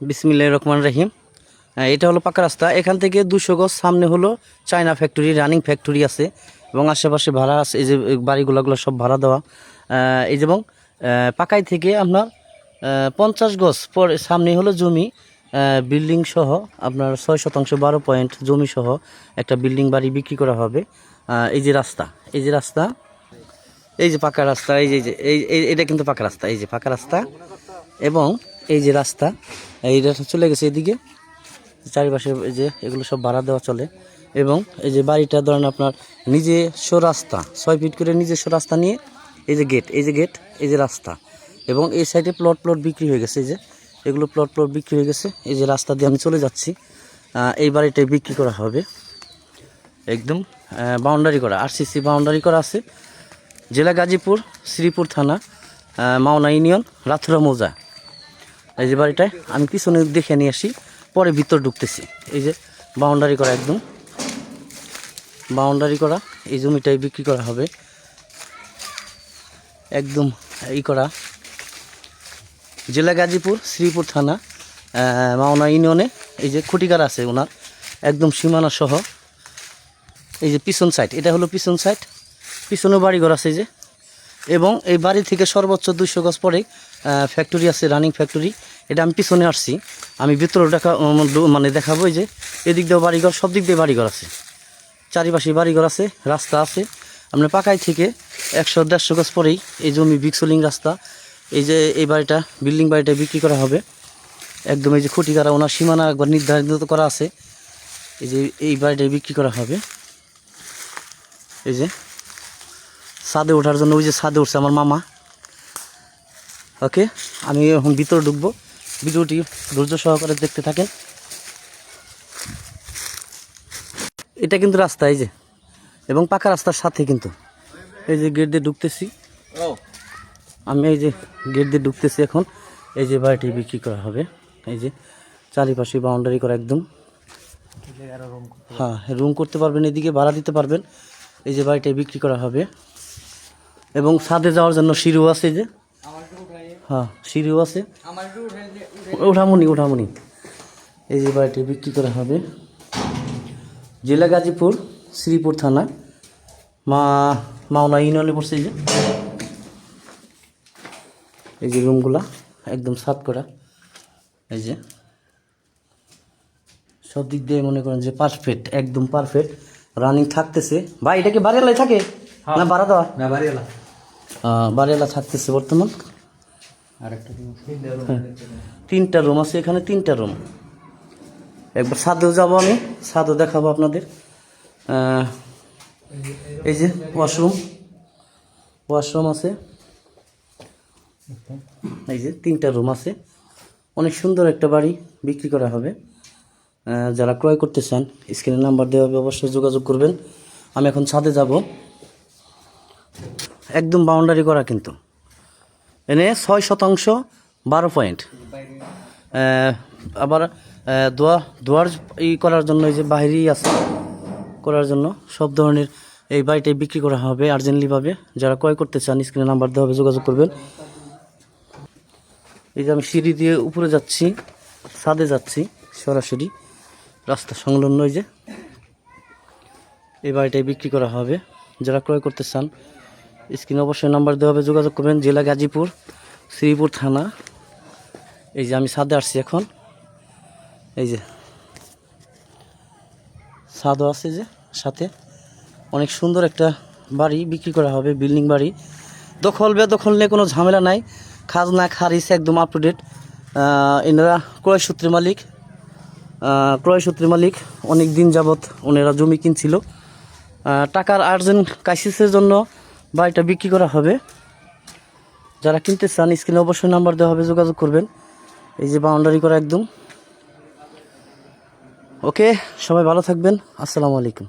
বিসমিল্লাহ রহমান রহিম। আহ, এটা হলো পাকা রাস্তা। এখান থেকে দুশো গজ সামনে হলো চায়না ফ্যাক্টরি রানিং ফ্যাক্টরি আছে এবং আশেপাশে ভাড়া আছে। এই যে বাড়িগুলোগুলো সব ভাড়া দেওয়া। এই যেমন পাকাই থেকে আপনার পঞ্চাশ গজ পর সামনে হলো জমি। বিল্ডিং সহ আপনার ছয় শতাংশ বারো পয়েন্ট জমি সহ একটা বিল্ডিং বাড়ি বিক্রি করা হবে। এই যে রাস্তা এই যে রাস্তা এই যে পাকা রাস্তা এই যে এই- এটা কিন্তু পাকা রাস্তা এই যে পাকা রাস্তা। এবং এই যে রাস্তা, এই রাস্তা চলে গেছে এদিকে। চারিপাশে এই যে এগুলো সব ভাড়া দেওয়া চলে। এবং এই যে বাড়িটা ধরেন আপনার নিজে নিজস্ব রাস্তা, ছয় ফিট করে নিজস্ব রাস্তা নিয়ে এই যে গেট এই যে গেট এই যে রাস্তা। এবং এই সাইডে প্লট প্লট বিক্রি হয়ে গেছে, এই যে এগুলো প্লট প্লট বিক্রি হয়ে গেছে। এই যে রাস্তা দিয়ে আমি চলে যাচ্ছি। এই বাড়িটাই বিক্রি করা হবে। একদম বাউন্ডারি করা আরসিসি বাউন্ডারি করা আছে। জেলা গাজীপুর, শ্রীপুর থানা মাওনা ইউনিয়ন, রাথুরা মৌজা। এই যে বাড়িটায় আমি পিছনে দেখে নিয়ে আসি, পরে ভিতর ঢুকতেছি। এই যে বাউন্ডারি করা একদম। বাউন্ডারি করা, এই জমিটাই বিক্রি করা হবে। একদম ই করা। জেলা গাজীপুর, শ্রীপুর থানা মাওনা ইউনিয়নে। এই যে খুঁটিকার আছে ওনার, একদম সীমানা সহ। এই যে পিছন সাইড এটা হলো পিছন সাইড পিছনেও বাড়িঘর আছে এই যে। এবং এই বাড়ি থেকে সর্বোচ্চ দুইশো গজ পরে ফ্যাক্টরি আছে রানিং ফ্যাক্টরি এটা আমি পিছনে আসছি। আমি ভিতরে দেখা মানে দেখাবো যে, এদিক দিয়েও বাড়িঘর, সব দিক দিয়ে বাড়িঘর আছে। চারিপাশে বাড়িঘর আছে, রাস্তা আছে। আপনার পাকাই থেকে একশো দেড়শো গজ পরেই এই জমি বিক্সলিং রাস্তা, এই যে এই বাড়িটা বিল্ডিং বাড়িটা বিক্রি করা হবে। একদম এই যে খুঁটি কারা ওনার সীমানা একবার নির্ধারিত করা আছে। এই যে এই বাড়িটা বিক্রি করা হবে। এই যে ছাদে ওঠার জন্য ওই যে ছাদে উঠছে আমার মামা। ওকে আমি এখন ভিতরে ঢুকবো। ভিডিওটি ধৈর্য সহকারে দেখতে থাকেন। এটা কিন্তু রাস্তা এই যে। এবং পাকা রাস্তার সাথে কিন্তু। এই যে গেট দিয়ে ঢুকতেছি। আমি এই যে গেট দিয়ে ঢুকতেছি এখন। এই যে বাড়িটি বিক্রি করা হবে। এই যে চারিপাশে বাউন্ডারি করা একদম। হ্যাঁ রুম করতে পারবেন এদিকে ভাড়া দিতে পারবেন। এই যে বাড়িটা বিক্রি করা হবে। এবং ছাদে যাওয়ার জন্য সিঁড়িও আছে যে? হ্যাঁ সিঁড়িও আছে। ওঠামুনি ওঠামুনি। এই যে বাড়িটি বিক্রি করা হবে। জেলা গাজীপুর শ্রীপুর থানা। মা মাওনা ইউনিয়নে পড়ছে এই যে। এই যে রুমগুলা একদম সাত করা। এই যে। সব দিক দিয়ে মনে করেন যে পারফেক্ট একদম পারফেক্ট রানিং থাকতেছে। ভাই এটা কি বাড়িয়ালাই থাকে? না ভাড়া দেওয়া না বাড়িওয়ালা বাড়িয়ালা থাকতেছে বর্তমান। আর তিনটা রুম আছে এখানে। তিনটা রুম একবার ছাদেও যাব আমি ছাদও দেখাবো আপনাদের। এই যে ওয়াশরুম ওয়াশরুম আছে। এই যে তিনটা রুম আছে। অনেক সুন্দর একটা বাড়ি বিক্রি করা হবে। যারা ক্রয় করতে চান স্ক্রিনের নাম্বার দেওয়া হবে অবশ্যই যোগাযোগ করবেন। আমি এখন ছাদে যাব। একদম বাউন্ডারি করা কিন্তু। এনে ছয় শতাংশ, বারো পয়েন্ট আবার দোয়া, দোয়ার ই করার জন্য এই যে বাহিরেই আছে, করার জন্য সব ধরনের এই বাড়িটাই বিক্রি করা হবে আর্জেন্টলিভাবে যারা ক্রয় করতে চান স্ক্রিনে নাম্বার দেওয়া হবে, যোগাযোগ করবেন। এই যে আমি সিঁড়ি দিয়ে উপরে যাচ্ছি, ছাদে যাচ্ছি, সরাসরি রাস্তা সংলগ্ন এই যে। এই বাড়িটাই বিক্রি করা হবে। যারা ক্রয় করতে চান স্ক্রিনে অবশ্যই নাম্বার দেওয়া হবে, যোগাযোগ করবেন জেলা গাজীপুর, শ্রীপুর থানা। এই যে আমি ছাদে আসছি এখন। এই যে ছাদও আছে যে সাথে। অনেক সুন্দর একটা বাড়ি বিক্রি করা হবে, বিল্ডিং বাড়ি। দখল বেদখল নিয়ে কোনো ঝামেলা নাই। খাজনা, খারিজ একদম আপ টু ডেট এনারা ক্রয় সূত্রে মালিক। ক্রয় সূত্রে মালিক। অনেক দিন যাবৎ ওনারা জমি কিনছিল। টাকার আর্জেন্ট ক্রাইসিসের জন্য বাড়িটা বিক্রি করা হবে। যারা কিনতে চান, স্ক্রিনে অবশ্যই নাম্বার দেওয়া হবে, যোগাযোগ করবেন। এই যে বাউন্ডারি করা একদম। ওকে, সবাই ভালো থাকবেন। আসসালামু আলাইকুম।